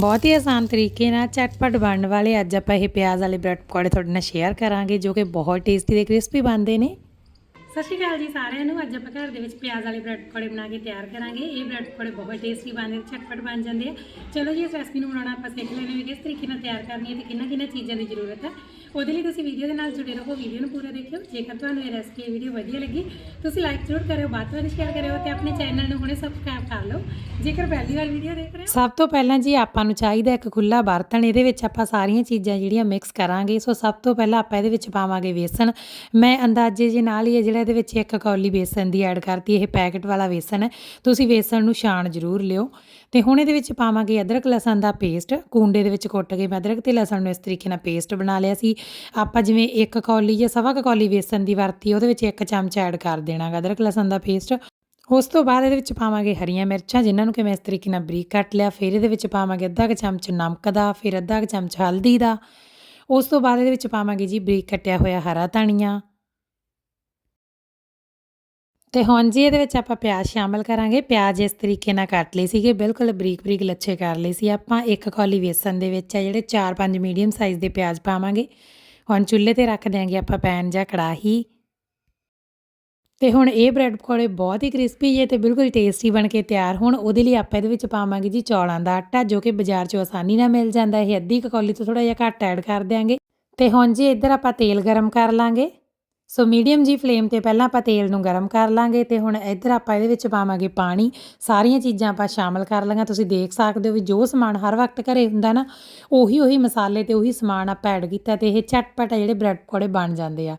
ਬਹੁਤ ਹੀ ਆਸਾਨ ਤਰੀਕੇ ਨਾਲ ਝਟਪਟ ਬਣਨ ਵਾਲੇ ਅੱਜ ਆਪਾਂ ਇਹ ਪਿਆਜ਼ ਵਾਲੇ ਬ੍ਰੈਡ ਪਕੌੜੇ ਤੁਹਾਡੇ ਨਾਲ ਸ਼ੇਅਰ ਕਰਾਂਗੇ, ਜੋ ਕਿ ਬਹੁਤ ਟੇਸਟੀ ਤੇ ਕ੍ਰਿਸਪੀ ਬਣਦੇ ਨੇ। ਸਤਿ ਸ਼੍ਰੀ ਅਕਾਲ ਜੀ ਸਾਰਿਆਂ ਨੂੰ। ਅੱਜ ਆਪਾਂ ਘਰ ਦੇ ਵਿੱਚ ਪਿਆਜ਼ ਵਾਲੇ ਬ੍ਰੈਡ ਪਕੌੜੇ ਬਣਾ ਕੇ ਤਿਆਰ ਕਰਾਂਗੇ। ਇਹ ਬ੍ਰੈਡ ਪਕੌੜੇ ਬਹੁਤ ਟੇਸਟੀ ਬਣਦੇ ਨੇ, ਝਟਪਟ ਬਣ ਜਾਂਦੇ ਆ। ਚਲੋ ਜੀ, ਇਸ ਰੈਸਪੀ ਨੂੰ ਬਣਾਉਣਾ ਆਪਾਂ ਸਿੱਖ ਲੈਣੇ ਵੀ ਕਿਸ ਤਰੀਕੇ ਨਾਲ ਤਿਆਰ ਕਰਨੀ ਹੈ ਤੇ ਕਿੰਨਾ ਕਿੰਨਾ ਚੀਜ਼ਾਂ ਦੀ ਜ਼ਰੂਰਤ ਹੈ। ਉਹਦੇ ਲਈ ਤੁਸੀਂ ਵੀਡੀਓ ਦੇ ਨਾਲ ਜੁੜੇ ਰਹੋ ਵੀਡੀਓ ਨੂੰ ਪੂਰਾ ਦੇਖਿਓ। ਜੇਕਰ ਤੁਹਾਨੂੰ ਇਹ ਰੈਸਪੀ ਵੀਡੀਓ ਵਧੀਆ ਲੱਗੀ, ਤੁਸੀਂ ਲਾਈਕ ਜ਼ਰੂਰ ਕਰਿਓ, ਬਾਅਦ ਵਿੱਚ ਸ਼ੇਅਰ ਕਰਿਓ ਤੇ ਆਪਣੇ ਚੈਨਲ ਨੂੰ ਹੁਣੇ ਸਬਸਕ੍ਰਾਈਬ ਕਰ ਲਓ। ਜੇਕਰ ਪਹਿਲੀ ਵਾਰ ਵੀਡੀਓ ਦੇਖ ਰਹੇ ਹੋ ਸਭ ਤੋਂ ਪਹਿਲਾਂ ਜੀ ਆਪਾਂ ਨੂੰ ਚਾਹੀਦਾ ਇੱਕ ਖੁੱਲਾ ਬਰਤਨ, ਇਹਦੇ ਵਿੱਚ ਆਪਾਂ ਸਾਰੀਆਂ ਚੀਜ਼ਾਂ ਜਿਹੜੀਆਂ ਮਿਕਸ ਕਰਾਂਗੇ। ਸੋ ਸਭ ਤੋਂ ਪਹਿਲਾਂ ਆਪਾਂ ਇਹਦੇ ਵਿੱਚ ਪਾਵਾਂਗੇ ਵੇਸਣ। ਮੈਂ ਅੰਦਾਜ਼ੇ ਜੇ ਨਾਲ ਹੀ ਹੈ ਜਿਹੜਾ ਇਹਦੇ ਵਿੱਚ ਇੱਕ ਕੌਲੀ ਵੇਸਣ ਦੀ ਐਡ ਕਰਤੀ, ਇਹ ਪੈਕਟ ਵਾਲਾ ਵੇਸਣ। ਹੈ ਤੁਸੀਂ ਵੇਸਣ ਨੂੰ ਛਾਣ ਜ਼ਰੂਰ ਲਿਓ। ਤੇ ਹੁਣ ਇਹਦੇ ਵਿੱਚ ਪਾਵਾਂਗੇ ਅਦਰਕ, ਲਸਣ ਦਾ ਪੇਸਟ ਕੁੰਡੇ ਦੇ ਵਿੱਚ ਕੁੱਟ ਕੇ ਮੈਂ ਅਦਰਕ ਤੇ ਲਸਣ ਨੂੰ ਇਸ ਤਰੀਕੇ ਨਾਲ ਪੇਸਟ ਬਣਾ ਲਿਆ ਸੀ। ਆਪਾਂ ਜਿਵੇਂ ਇੱਕ ਕੌਲੀ ਜਾਂ ਸਵਾ ਕੌਲੀ ਵੇਸਣ ਦੀ ਵਰਤੀ, ਉਹਦੇ ਵਿੱਚ ਇੱਕ ਚਮਚ ਐਡ ਕਰ ਦੇਣਾ ਅਦਰਕ, ਲਸਣ ਦਾ ਪੇਸਟ ਉਸ ਤੋਂ ਬਾਅਦ ਇਹਦੇ ਵਿੱਚ ਪਾਵਾਂਗੇ ਹਰੀਆਂ ਮਿਰਚਾਂ, ਜਿਨ੍ਹਾਂ ਨੂੰ ਕਿ ਮੈਂ ਇਸ ਤਰੀਕੇ ਨਾਲ ਬਰੀਕ ਕੱਟ ਲਿਆ। ਫਿਰ ਇਹਦੇ ਵਿੱਚ ਪਾਵਾਂਗੇ ਅੱਧਾ ਕੁ ਚਮਚ ਨਮਕ ਦਾ, ਫਿਰ ਅੱਧਾ ਕੁ ਚਮਚ ਹਲਦੀ ਦਾ। ਉਸ ਤੋਂ ਬਾਅਦ ਇਹਦੇ ਵਿੱਚ ਪਾਵਾਂਗੇ ਜੀ ਬਰੀਕ ਕੱਟਿਆ ਹੋਇਆ ਹਰਾ ਧਨੀਆ। ਤੇ ਹੁਣ ਜੀ ਇਹਦੇ ਵਿੱਚ ਆਪਾਂ ਪਿਆਜ਼ ਸ਼ਾਮਲ ਕਰਾਂਗੇ। ਪਿਆਜ਼ ਇਸ ਤਰੀਕੇ ਨਾਲ ਕੱਟ ਲਏ ਸੀਗੇ, ਬਿਲਕੁਲ ਬਰੀਕ ਬਰੀਕ ਲੱਛੇ ਕਰ ਲਏ ਸੀ। ਆਪਾਂ ਇੱਕ ਕੌਲੀ ਵੇਸਣ ਦੇ ਵਿੱਚ ਆ ਜਿਹੜੇ 4-5 ਮੀਡੀਅਮ ਸਾਈਜ਼ ਦੇ ਪਿਆਜ਼ ਪਾਵਾਂਗੇ। ਹੁਣ ਚੁੱਲ੍ਹੇ ਤੇ ਰੱਖ ਦਿਆਂਗੇ ਆਪਾਂ ਪੈਨ ਜਾਂ ਕੜਾਹੀ। ਤੇ ਹੁਣ ਇਹ ਬ੍ਰੈਡ ਪਕੌੜੇ ਬਹੁਤ ਹੀ ਕ੍ਰਿਸਪੀ ਜੇ ਤੇ ਬਿਲਕੁਲ ਟੇਸਟੀ ਬਣ ਕੇ ਤਿਆਰ ਹੋਣ, ਉਹਦੇ ਲਈ ਆਪਾਂ ਇਹਦੇ ਵਿੱਚ ਪਾਵਾਂਗੇ ਜੀ ਚੌਲਾਂ ਦਾ ਆਟਾ, ਜੋ ਕਿ ਬਾਜ਼ਾਰ 'ਚੋਂ ਆਸਾਨੀ ਨਾਲ ਮਿਲ ਜਾਂਦਾ। ਇਹ ਅੱਧੀ ਕੌਲੀ ਤੋਂ ਥੋੜਾ ਜਿਹਾ ਘੱਟ ਐਡ ਕਰ ਦਿਆਂਗੇ। ਤੇ ਹੁਣ ਜੀ ਇੱਧਰ ਆਪਾਂ ਤੇਲ ਗਰਮ ਕਰ ਲਾਂਗੇ। ਸੋ ਮੀਡੀਅਮ ਜੀ ਫਲੇਮ ਤੇ ਪਹਿਲਾਂ ਆਪਾਂ ਤੇਲ ਨੂੰ ਗਰਮ ਕਰ ਲਾਂਗੇ ਤੇ ਹੁਣ ਇੱਧਰ ਆਪਾਂ ਇਹਦੇ ਵਿੱਚ ਪਾਵਾਂਗੇ ਪਾਣੀ। ਸਾਰੀਆਂ ਚੀਜ਼ਾਂ ਆਪਾਂ ਸ਼ਾਮਲ ਕਰ ਲਾਂਗੇ ਤੁਸੀਂ ਦੇਖ ਸਕਦੇ ਹੋ ਵੀ ਜੋ ਸਮਾਨ ਹਰ ਵਕਤ ਘਰੇ ਹੁੰਦਾ ਨਾ ਉਹੀ ਉਹੀ ਮਸਾਲੇ ਤੇ ਉਹੀ ਸਮਾਨ ਆਪਾਂ ਐਡ ਕੀਤਾ ਤੇ ਇਹ ਝਟਪਟ ਜਿਹੜੇ ਬ੍ਰੈਡ ਪਕੌੜੇ ਬਣ ਜਾਂਦੇ ਆ।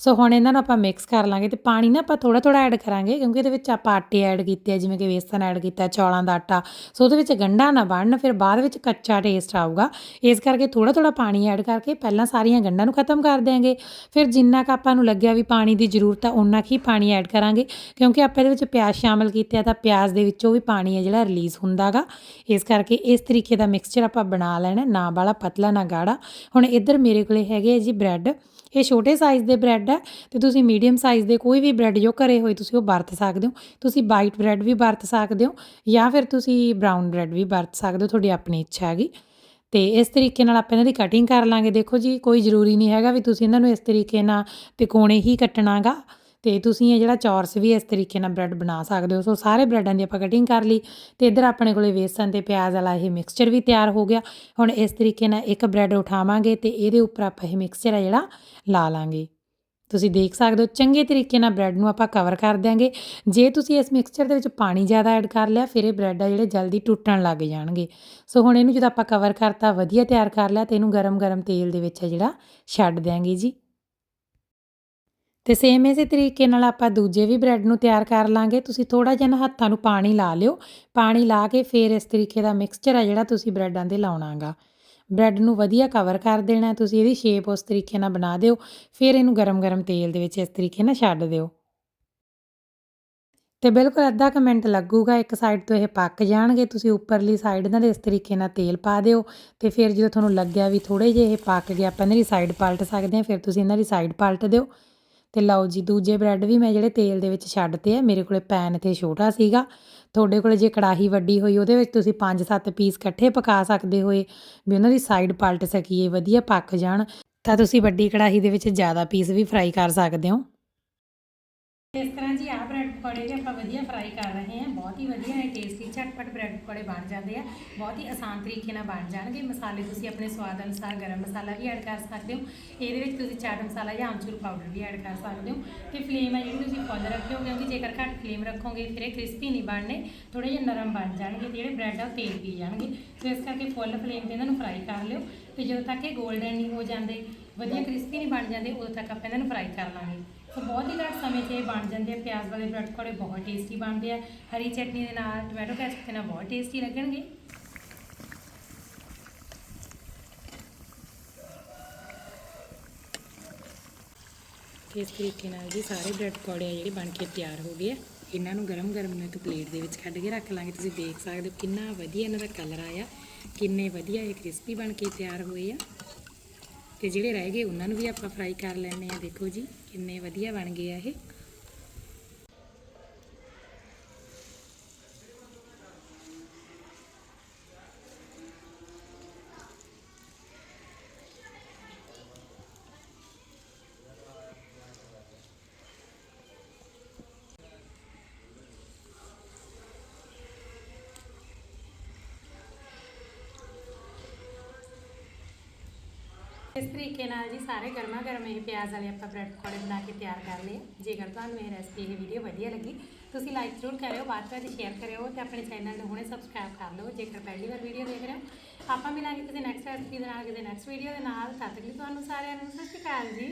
ਸੋ ਹੁਣ ਇਹਨਾਂ ਨੂੰ ਆਪਾਂ ਮਿਕਸ ਕਰ ਲਾਂਗੇ ਤੇ ਪਾਣੀ ਨਾ ਆਪਾਂ ਥੋੜਾ ਥੋੜਾ ਐਡ ਕਰਾਂਗੇ ਕਿਉਂਕਿ ਇਹਦੇ ਵਿੱਚ ਆਪਾਂ ਆਟੇ ਐਡ ਕੀਤੇ ਆ, ਜਿਵੇਂ ਕਿ ਵੇਸਣ ਐਡ ਕੀਤਾ, ਚੌਲਾਂ ਦਾ ਆਟਾ। ਸੋ ਉਹਦੇ ਵਿੱਚ ਗੰਢਾ ਨਾ ਬਣਨ ਫਿਰ ਬਾਅਦ ਵਿੱਚ ਕੱਚਾ ਟੇਸਟ ਆਊਗਾ। ਇਸ ਕਰਕੇ ਥੋੜਾ ਥੋੜਾ ਪਾਣੀ ਐਡ ਕਰਕੇ ਪਹਿਲਾਂ ਸਾਰੀਆਂ ਗੰਢਾਂ ਨੂੰ ਖਤਮ ਕਰ ਦਿਆਂਗੇ। ਫਿਰ ਜਿੰਨਾ ਕ ਆਪਾਂ ਨੂੰ ਲੱਗਿਆ ਵੀ ਪਾਣੀ ਦੀ ਜ਼ਰੂਰਤ ਆ ਉਨਾ ਕੁ ਹੀ ਪਾਣੀ ਐਡ ਕਰਾਂਗੇ। ਕਿਉਂਕਿ ਆਪਾਂ ਇਹਦੇ ਵਿੱਚ ਪਿਆਜ਼ ਸ਼ਾਮਲ ਕੀਤੇ ਆ, ਤਾਂ ਪਿਆਜ਼ ਦੇ ਵਿੱਚੋਂ ਵੀ ਪਾਣੀ ਹੈ ਜਿਹੜਾ ਰਿਲੀਜ਼ ਹੁੰਦਾਗਾ ਇਸ ਕਰਕੇ ਇਸ ਤਰੀਕੇ ਦਾ ਮਿਕਸਚਰ ਆਪਾਂ ਬਣਾ ਲੈਣਾ, ਨਾ ਬਾਲਾ ਪਤਲਾ, ਨਾ ਗਾੜਾ। ਹੁਣ ਇੱਧਰ ਮੇਰੇ ਕੋਲੇ ਹੈਗੇ ਆ ਜੀ ਬ੍ਰੈਡ ਇਹ ਛੋਟੇ ਸਾਈਜ਼ ਦੇ ਬ੍ਰੈਡ ਹੈ, ਤੇ ਤੁਸੀਂ ਮੀਡੀਅਮ ਸਾਈਜ਼ ਦੇ ਕੋਈ ਵੀ ਬ੍ਰੈਡ ਜੋ ਘਰੇ ਹੋਏ ਤੁਸੀਂ ਉਹ ਵਰਤ ਸਕਦੇ ਹੋ। ਤੁਸੀਂ ਵਾਈਟ ਬ੍ਰੈਡ ਵੀ ਵਰਤ ਸਕਦੇ ਹੋ ਜਾਂ ਫਿਰ ਤੁਸੀਂ ਬਰਾਊਨ ਬ੍ਰੈਡ ਵੀ ਵਰਤ ਸਕਦੇ ਹੋ, ਤੁਹਾਡੀ ਆਪਣੀ ਇੱਛਾ ਹੈਗੀ। ਤੇ ਇਸ ਤਰੀਕੇ ਨਾਲ ਆਪਾਂ ਇਹਨਾਂ ਦੀ ਕਟਿੰਗ ਕਰ ਲਾਂਗੇ। ਦੇਖੋ ਜੀ, ਕੋਈ ਜ਼ਰੂਰੀ ਨਹੀਂ ਹੈਗਾ ਵੀ ਤੁਸੀਂ ਇਹਨਾਂ ਨੂੰ ਇਸ ਤਰੀਕੇ ਨਾਲ ਤਿਕੋਣੇ ਹੀ ਕੱਟਣਾਗਾ। ਤੇ ਤੁਸੀਂ ਇਹ ਜਿਹੜਾ ਚੌਰਸ ਵੀ ਇਸ ਤਰੀਕੇ ਨਾਲ ਬ੍ਰੈਡ ਬਣਾ ਸਕਦੇ ਹੋ। ਸੋ ਸਾਰੇ ਬ੍ਰੈਡਾਂ ਦੀ ਆਪਾਂ ਕਟਿੰਗ ਕਰ ਲਈ। ਤੇ ਇੱਧਰ ਆਪਣੇ ਕੋਲੇ ਵੇਸਣ ਤੇ ਪਿਆਜ਼ ਵਾਲਾ ਇਹ ਮਿਕਸਚਰ ਵੀ ਤਿਆਰ ਹੋ ਗਿਆ। ਹੁਣ ਇਸ ਤਰੀਕੇ ਨਾਲ ਇੱਕ ਬ੍ਰੈਡ ਉਠਾਵਾਂਗੇ ਤੇ ਇਹਦੇ ਉੱਪਰ ਆਪਾਂ ਇਹ ਮਿਕਸਚਰ ਆ ਜਿਹੜਾ ਲਾ ਲਾਂਗੇ। ਤੁਸੀਂ ਦੇਖ ਸਕਦੇ ਹੋ, ਚੰਗੇ ਤਰੀਕੇ ਨਾਲ ਬ੍ਰੈਡ ਨੂੰ ਆਪਾਂ ਕਵਰ ਕਰ ਦਿਆਂਗੇ। ਜੇ ਤੁਸੀਂ ਇਸ ਮਿਕਸਚਰ ਦੇ ਵਿੱਚ ਪਾਣੀ ਜ਼ਿਆਦਾ ਐਡ ਕਰ ਲਿਆ, ਫਿਰ ਇਹ ਬ੍ਰੈਡ ਆ ਜਿਹੜੇ ਜਲਦੀ ਟੁੱਟਣ ਲੱਗ ਜਾਣਗੇ। ਸੋ ਹੁਣ ਇਹਨੂੰ ਜਦੋਂ ਆਪਾਂ ਕਵਰ ਕਰਤਾ, ਵਧੀਆ ਤਿਆਰ ਕਰ ਲਿਆ ਤੇ ਇਹਨੂੰ ਗਰਮ-ਗਰਮ ਤੇਲ ਦੇ ਵਿੱਚ ਜਿਹੜਾ, ਛੱਡ ਦਿਆਂਗੇ ਜੀ। ਤੇ ਸੇਮ ਇਸੇ ਤਰੀਕੇ ਨਾਲ ਆਪਾਂ ਦੂਜੇ ਵੀ ਬ੍ਰੈਡ ਨੂੰ ਤਿਆਰ ਕਰ ਲਾਂਗੇ। ਤੁਸੀਂ ਥੋੜਾ ਜਿਹਾ ਨਾ ਹੱਥਾਂ ਨੂੰ ਪਾਣੀ ਲਾ ਲਿਓ। ਪਾਣੀ ਲਾ ਕੇ ਫਿਰ ਇਸ ਤਰੀਕੇ ਦਾ ਮਿਕਸਚਰ ਆ ਜਿਹੜਾ ਤੁਸੀਂ ਬ੍ਰੈਡਾਂ ਦੇ ਲਾਉਣਾਗਾ। ਬ੍ਰੈਡ ਨੂੰ ਵਧੀਆ ਕਵਰ ਕਰ ਦੇਣਾ, ਤੁਸੀਂ ਇਹਦੀ ਸ਼ੇਪ ਉਸ ਤਰੀਕੇ ਨਾਲ ਬਣਾ ਦਿਓ, ਫਿਰ ਇਹਨੂੰ ਗਰਮ-ਗਰਮ ਤੇਲ ਦੇ ਵਿੱਚ ਇਸ ਤਰੀਕੇ ਨਾਲ ਛੱਡ ਦਿਓ। ਤੇ ਬਿਲਕੁਲ ਅੱਧਾ ਕੁ ਮਿੰਟ ਲੱਗੂਗਾ, ਇੱਕ ਸਾਈਡ ਤੋਂ ਇਹ ਪੱਕ ਜਾਣਗੇ, ਤੁਸੀਂ ਉੱਪਰਲੀ ਸਾਈਡ ਨਾਲ ਇਸ ਤਰੀਕੇ ਨਾਲ ਤੇਲ ਪਾ ਦਿਓ, ਤੇ ਫਿਰ ਜਦੋਂ ਤੁਹਾਨੂੰ ਲੱਗਿਆ ਵੀ ਥੋੜੇ ਜਿਹੇ ਇਹ ਪੱਕ ਗਏ, ਆਪਾਂ ਇਹਨਾਂ ਦੀ ਸਾਈਡ ਪਲਟ ਸਕਦੇ ਹਾਂ, ਫਿਰ ਤੁਸੀਂ ਇਹਨਾਂ ਦੀ ਸਾਈਡ ਪਲਟ ਦਿਓ। ਤੇ ਲਓ ਜੀ, ਦੂਜੇ ਬ੍ਰੈਡ ਵੀ ਮੈਂ ਜਿਹੜੇ ਤੇਲ ਦੇ ਵਿੱਚ ਛੱਡਤੇ ਆ, ਮੇਰੇ ਕੋਲੇ ਪੈਨ ਇੱਥੇ ਛੋਟਾ ਸੀਗਾ। ਤੁਹਾਡੇ ਕੋਲੇ ਜੇ ਕੜਾਹੀ ਵੱਡੀ ਹੋਈ, ਉਹਦੇ ਵਿੱਚ ਤੁਸੀਂ 5-7 ਪੀਸ ਇਕੱਠੇ ਪਕਾ ਸਕਦੇ ਹੋਏ, ਵੀ ਉਹਨਾਂ ਦੀ ਸਾਈਡ ਪਲਟ ਸਕੀਏ, ਵਧੀਆ ਪੱਕ ਜਾਣ, ਤਾਂ ਤੁਸੀਂ ਵੱਡੀ ਕੜਾਹੀ ਦੇ ਵਿੱਚ ਜ਼ਿਆਦਾ ਪੀਸ ਵੀ ਫਰਾਈ ਕਰ ਸਕਦੇ ਹੋ। ਇਸ ਤਰ੍ਹਾਂ ਜੀ ਆਹ ਬ੍ਰੈਡ ਪਕੌੜੇ ਵੀ ਆਪਾਂ ਵਧੀਆ ਫਰਾਈ ਕਰ ਰਹੇ ਹਾਂ। ਬਹੁਤ ਹੀ ਵਧੀਆ ਹੈ ਟੇਸਟੀ ਝਟਪਟ ਬ੍ਰੈਡ ਪਕੌੜੇ ਬਣ ਜਾਂਦੇ ਆ। ਬਹੁਤ ਹੀ ਆਸਾਨ ਤਰੀਕੇ ਨਾਲ ਬਣ ਜਾਣਗੇ। ਮਸਾਲੇ ਤੁਸੀਂ ਆਪਣੇ ਸਵਾਦ ਅਨੁਸਾਰ ਗਰਮ ਮਸਾਲਾ ਵੀ ਐਡ ਕਰ ਸਕਦੇ ਹੋ। ਇਹਦੇ ਵਿੱਚ ਤੁਸੀਂ ਚਾਟ ਮਸਾਲਾ ਜਾਂ ਆਮਚੂਰ ਪਾਊਡਰ ਵੀ ਐਡ ਕਰ ਸਕਦੇ ਹੋ। ਤੇ ਫਲੇਮ ਹੈ ਜਿਹੜੀ ਤੁਸੀਂ ਫੁੱਲ ਰੱਖਿਓ, ਕਿਉਂਕਿ ਜੇਕਰ ਘੱਟ ਫਲੇਮ ਰੱਖੋਗੇ, ਫਿਰ ਇਹ ਕ੍ਰਿਸਪੀ ਨਹੀਂ ਬਣਨੇ ਥੋੜੇ ਜਿਹੇ ਨਰਮ ਬਣ ਜਾਣਗੇ ਤੇ ਜਿਹੜੇ ਬ੍ਰੈਡ ਆ ਉਹ ਤੇਲ ਪੀ ਜਾਣਗੇ। ਸੋ ਇਸ ਕਰਕੇ ਫੁੱਲ ਫਲੇਮ ਤੇ ਇਹਨਾਂ ਨੂੰ ਫਰਾਈ ਕਰ ਲਿਓ। ਤੇ ਜਦੋਂ ਤੱਕ ਇਹ 골ਡਨ ਨਹੀਂ ਹੋ ਜਾਂਦੇ, ਵਧੀਆ ਕ੍ਰਿਸਪੀ ਨਹੀਂ ਬਣ ਜਾਂਦੇ, ਉਦੋਂ ਤੱਕ ਆਪਾਂ ਇਹਨਾਂ ਨੂੰ ਫਰਾਈ ਕਰ ਲਾਂਗੇ। ਸੋ ਬਹੁਤ ਹੀ ਘੱਟ ਸਮੇਂ 'ਚ ਇਹ ਬਣ ਜਾਂਦੇ ਆ। ਪਿਆਜ਼ ਵਾਲੇ ਬ੍ਰੈਡ ਪਕੌੜੇ ਬਹੁਤ ਟੇਸਟੀ ਬਣਦੇ ਆ। ਹਰੀ ਚਟਨੀ ਦੇ ਨਾਲ ਟੋਮੈਟੋ ਕੈਚਪ ਦੇ ਨਾਲ ਬਹੁਤ ਟੇਸਟੀ ਲੱਗਣਗੇ। ਇਸ ਤਰੀਕੇ ਨਾਲ ਜੀ ਸਾਰੇ ਬ੍ਰੈਡ ਪਕੌੜੇ ਆ ਜਿਹੜੇ ਬਣ ਕੇ ਤਿਆਰ ਹੋ ਗਏ ਆ। ਇਹਨਾਂ ਨੂੰ ਗਰਮ ਗਰਮ ਨੂੰ ਇੱਕ ਪਲੇਟ ਦੇ ਵਿੱਚ ਕੱਢ ਕੇ ਰੱਖ ਲਾਂਗੇ। ਤੁਸੀਂ ਦੇਖ ਸਕਦੇ ਹੋ ਕਿੰਨਾ ਵਧੀਆ ਇਹਨਾਂ ਦਾ ਕਲਰ ਆਇਆ। ਕਿੰਨੇ ਵਧੀਆ ਇਹ ਕ੍ਰਿਸਪੀ ਬਣ ਕੇ ਤਿਆਰ ਹੋਏ ਆ। ਤੇ ਜਿਹੜੇ ਰਹਿ ਗਏ ਉਹਨਾਂ ਨੂੰ ਵੀ ਆਪਾਂ ਫਰਾਈ ਕਰ ਲੈਣੇ ਆ ਦੇਖੋ ਜੀ, ਕਿੰਨੇ ਵਧੀਆ ਬਣ ਗਏ ਆ ਇਹ। ਇਸ ਤਰੀਕੇ ਨਾਲ ਜੀ ਸਾਰੇ ਗਰਮਾ ਗਰਮ ਇਹ ਪਿਆਜ਼ ਵਾਲੇ ਆਪਾਂ ਬ੍ਰੈਡ ਪਕੌੜੇ ਬਣਾ ਕੇ ਤਿਆਰ ਕਰ ਲਏ। ਜੇਕਰ ਤੁਹਾਨੂੰ ਇਹ ਰੈਸਪੀ ਇਹ ਵੀਡੀਓ ਵਧੀਆ ਲੱਗੀ, ਤੁਸੀਂ ਲਾਈਕ ਜ਼ਰੂਰ ਕਰਿਓ, ਬਾਅਦ ਵਿੱਚ ਸ਼ੇਅਰ ਕਰਿਓ ਤੇ ਆਪਣੇ ਚੈਨਲ ਨੂੰ ਹੁਣੇ ਸਬਸਕ੍ਰਾਈਬ ਕਰ ਲਓ, ਜੇਕਰ ਪਹਿਲੀ ਵਾਰ ਵੀਡੀਓ ਦੇਖ ਰਹੇ ਹੋ। ਆਪਾਂ ਮਿਲਾਂਗੇ ਕਿਸੇ ਨੈਕਸਟ ਰੈਸਪੀ ਦੇ ਨਾਲ, ਕਿਸੇ ਨੈਕਸਟ ਵੀਡੀਓ ਦੇ ਨਾਲ। ਤਦ ਤੱਕ ਲਈ ਤੁਹਾਨੂੰ ਸਾਰਿਆਂ ਨੂੰ ਸਤਿ ਸ਼੍ਰੀ ਅਕਾਲ ਜੀ।